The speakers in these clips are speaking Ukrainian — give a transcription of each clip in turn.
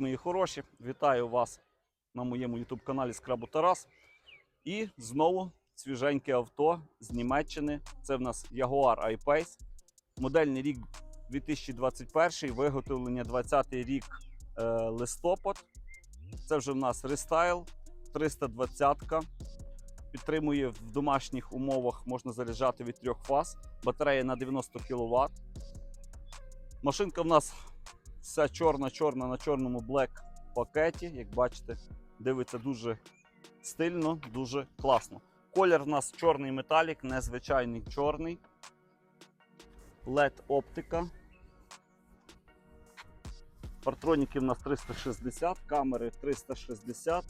мої хороші! Вітаю вас на моєму YouTube каналі Скрабу Тарас. І знову свіженьке авто з Німеччини. Це в нас Jaguar I-Pace. Модельний рік 2021, виготовлення 20 рік е, листопад. Це вже в нас рестайл 320 Підтримує в домашніх умовах, можна заряджати від трьох фаз. Батарея на 90 кВт. Машинка в нас вся чорна-чорна на чорному Black пакеті. Як бачите, дивиться дуже стильно, дуже класно. Колір в нас чорний металік, незвичайний чорний. LED оптика. Партроніки в нас 360, камери 360.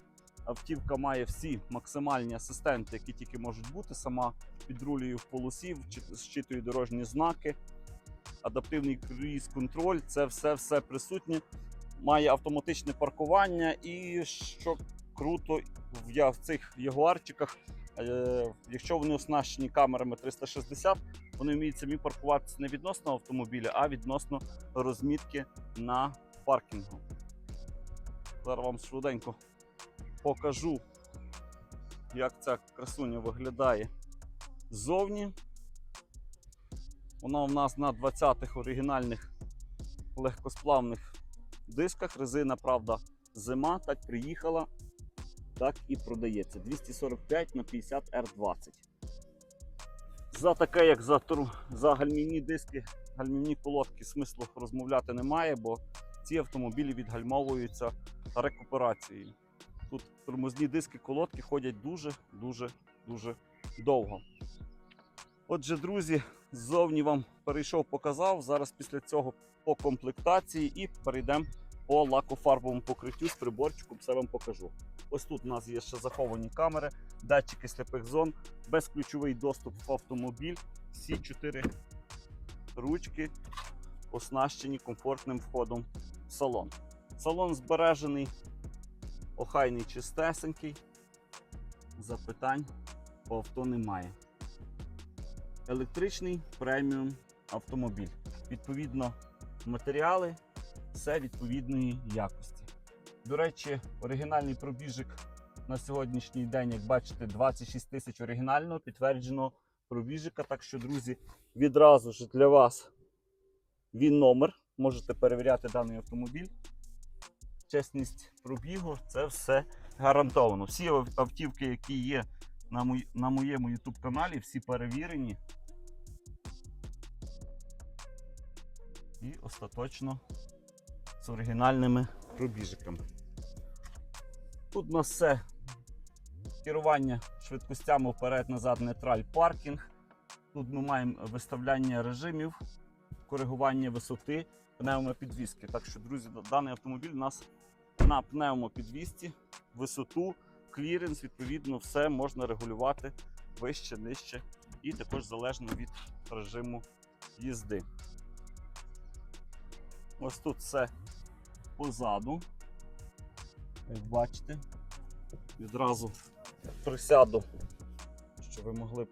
Автівка має всі максимальні асистенти, які тільки можуть бути. Сама підрулює в полосі, зчитує дорожні знаки, адаптивний круїз контроль це все все присутнє. Має автоматичне паркування і що круто в, цих ягуарчиках, е, якщо вони оснащені камерами 360, вони вміють самі паркуватися не відносно автомобіля, а відносно розмітки на паркінгу. Зараз вам швиденько покажу, як ця красуня виглядає ззовні. Вона у нас на 20-х оригінальних легкосплавних дисках. Резина, правда, зима, так приїхала, так і продається. 245 на 50 R20. За таке, як за, за гальмівні диски, гальмівні колодки, смислу розмовляти немає, бо ці автомобілі відгальмовуються рекуперацією. Тут тормозні диски, колодки ходять дуже-дуже дуже довго. Отже, друзі, ззовні вам перейшов, показав. Зараз після цього по комплектації і перейдемо по лакофарбовому покриттю з приборчиком, все вам покажу. Ось тут у нас є ще заховані камери, датчики сліпих зон, безключовий доступ в автомобіль. Всі чотири ручки оснащені комфортним входом в салон. Салон збережений, охайний, чистесенький. Запитань по авто немає. Електричний преміум автомобіль. Відповідно, матеріали все відповідної якості. До речі, оригінальний пробіжик на сьогоднішній день, як бачите, 26 тисяч оригінального підтвердженого пробіжика. Так що, друзі, відразу ж для вас він номер. Можете перевіряти даний автомобіль. Чесність пробігу це все гарантовано. Всі автівки, які є на моєму YouTube каналі, всі перевірені. І остаточно з оригінальними пробіжиками. Тут у нас все керування швидкостями вперед-назад, нейтраль, паркінг. Тут ми маємо виставляння режимів, коригування висоти, пневмопідвіски. Так що, друзі, даний автомобіль у нас на пневмопідвісці, висоту, кліренс, відповідно, все можна регулювати вище, нижче і також залежно від режиму їзди. Ось тут все позаду. Як бачите, відразу присяду, щоб ви могли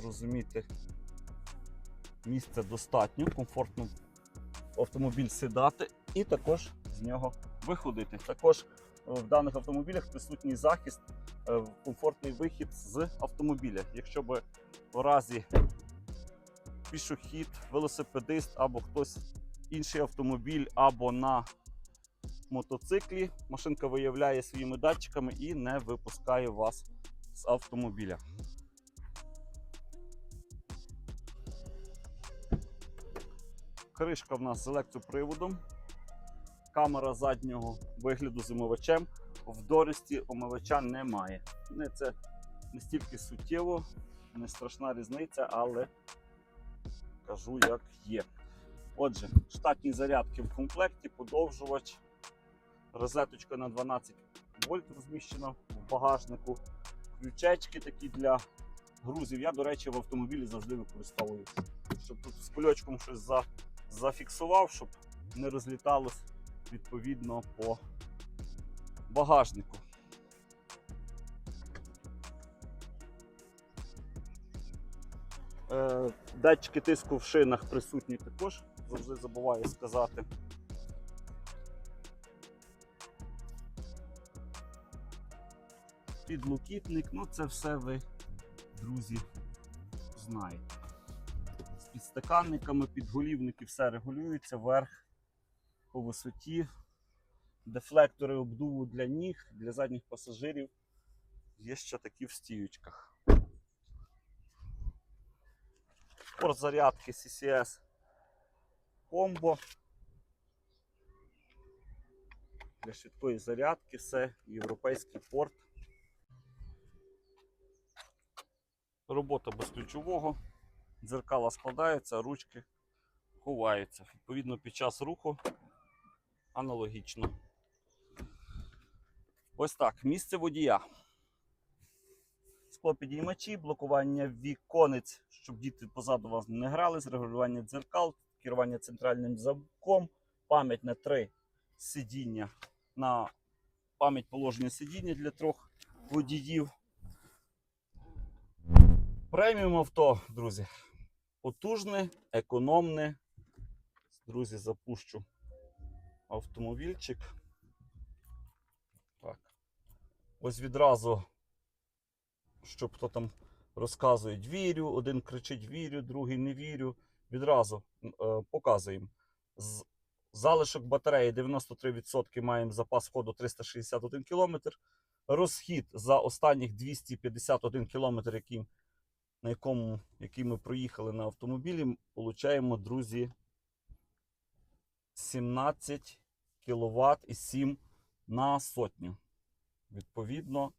зрозуміти, місця достатньо, комфортно автомобіль сідати і також з нього виходити. Також е, в даних автомобілях присутній захист, е, комфортний вихід з автомобіля. Якщо би в разі пішохід, велосипедист або хтось інший автомобіль або на мотоциклі, машинка виявляє своїми датчиками і не випускає вас з автомобіля. Кришка в нас з електроприводом, камера заднього вигляду з омивачем. В дорості омивача немає. Не це не стільки суттєво, не страшна різниця, але кажу, як є. Отже, штатні зарядки в комплекті, подовжувач, розеточка на 12 вольт розміщена в багажнику, ключечки такі для грузів. Я, до речі, в автомобілі завжди використовую. Щоб тут з кульочком щось за, зафіксував, щоб не розліталось відповідно по багажнику. Е, Датчики тиску в шинах присутні також, завжди забуваю сказати. Підлокітник, ну це все ви, друзі, знаєте. З підстаканниками підголівники все регулюється вверх по висоті, дефлектори обдуву для ніг, для задніх пасажирів. Є ще такі в стіючках. Порт зарядки CCS комбо. Для швидкої зарядки все, європейський порт. Робота без ключового. Дзеркала складаються, ручки ховаються. Відповідно, під час руху аналогічно. Ось так. Місце водія. Склопідіймачі, блокування віконець, щоб діти позаду вас не грали, регулювання дзеркал, керування центральним замком, пам'ять на три сидіння, на пам'ять положення сидіння для трьох водіїв. Преміум авто, друзі. Потужне, економне. Друзі, запущу автомобільчик. Так. Ось відразу, щоб хто там розказує, вірю, один кричить вірю, другий не вірю. Відразу е, показуємо. З залишок батареї 93% маємо запас ходу 361 км. Розхід за останніх 251 км, який, на якому, який ми проїхали на автомобілі, получаємо, друзі, 17 кВт і 7 на сотню. Відповідно,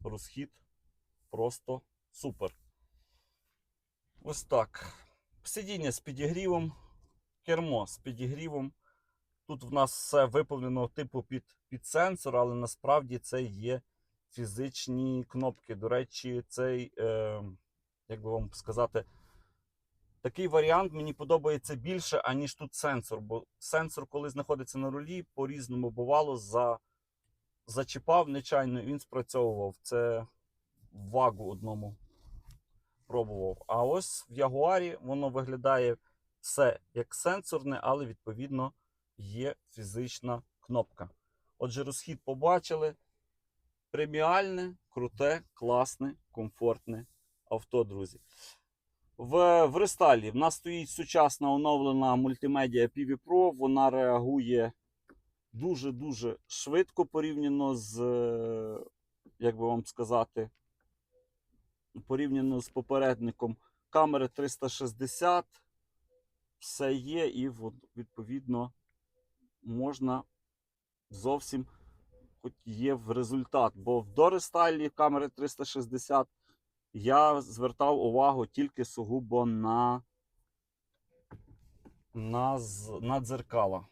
розхід просто супер. Ось так. Сидіння з підігрівом, кермо з підігрівом. Тут в нас все виповнено типу під, під сенсор, але насправді це є фізичні кнопки. До речі, цей, е, як би вам сказати, такий варіант мені подобається більше, аніж тут сенсор. Бо сенсор, коли знаходиться на рулі, по-різному бувало, за, зачіпав нечайно, і він спрацьовував. Це вагу одному пробував. А ось в Ягуарі воно виглядає все як сенсорне, але відповідно є фізична кнопка. Отже, розхід побачили. Преміальне, круте, класне, комфортне авто, друзі. В, в рестайлі в нас стоїть сучасна оновлена мультимедіа PV Pro. Вона реагує дуже-дуже швидко порівняно з, як би вам сказати, порівняно з попередником. Камери 360, все є, і відповідно можна зовсім хоч є в результат. Бо в дорестайлі камери 360 я звертав увагу тільки сугубо на, на, на дзеркала.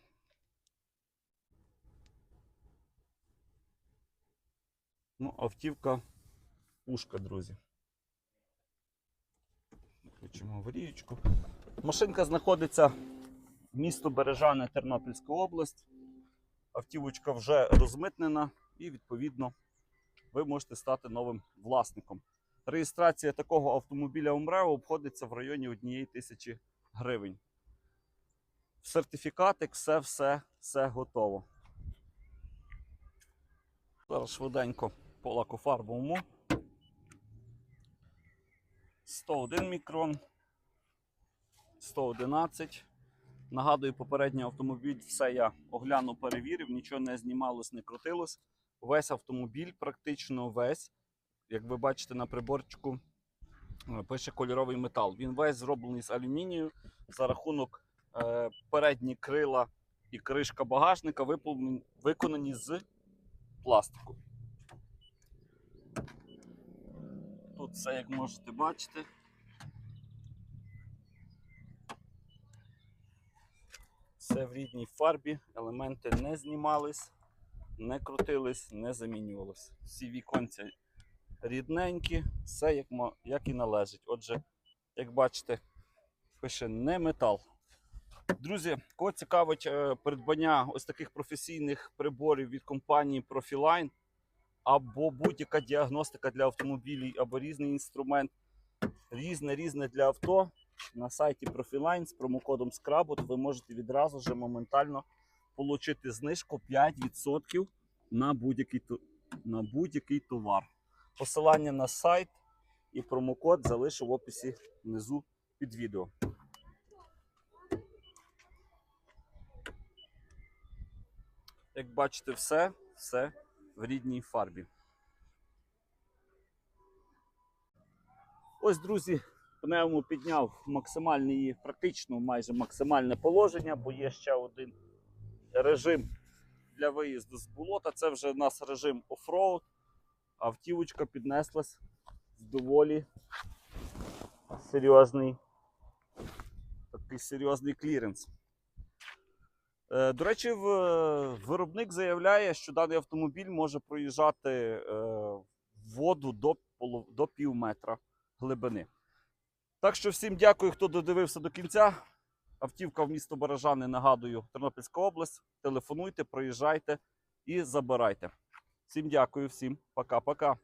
Ну, автівка пушка, друзі. Включимо аварієчку. Машинка знаходиться в місто Бережане, Тернопільська область. Автівочка вже розмитнена і, відповідно, ви можете стати новим власником. Реєстрація такого автомобіля Умрео обходиться в районі однієї тисячі гривень. Сертифікатик, все, все, готово. Зараз швиденько по лакофарбовому. 101 мікрон, 111. Нагадую, попередній автомобіль, все я оглянув, перевірив, нічого не знімалось, не крутилось. Весь автомобіль, практично весь, як ви бачите на приборчику, е, пише кольоровий метал. Він весь зроблений з алюмінію. За рахунок е, передні крила і кришка багажника виконані з пластику. Тут все, як можете бачити. Все в рідній фарбі, елементи не знімались, не крутились, не замінювались. Всі віконця рідненькі, все як, як і належить. Отже, як бачите, пише не метал. Друзі, кого цікавить е, придбання ось таких професійних приборів від компанії Profiline або будь-яка діагностика для автомобілів, або різний інструмент, різне різне для авто. На сайті Profiline з промокодом SCRABOT ви можете відразу же моментально отримати знижку 5% на будь-який, на будь-який товар. Посилання на сайт і промокод залишу в описі внизу під відео. Як бачите, все, все в рідній фарбі. Ось, друзі, пневмо підняв максимальне її, практично майже максимальне положення, бо є ще один режим для виїзду з болота. Це вже у нас режим офроуд. Автівочка піднеслась в доволі серйозний, такий серйозний кліренс. Е, До речі, виробник заявляє, що даний автомобіль може проїжджати е, воду до, до пів метра глибини. Так що всім дякую, хто додивився до кінця. Автівка в місто Баражани, нагадую, Тернопільська область. Телефонуйте, проїжджайте і забирайте. Всім дякую, всім пока-пока.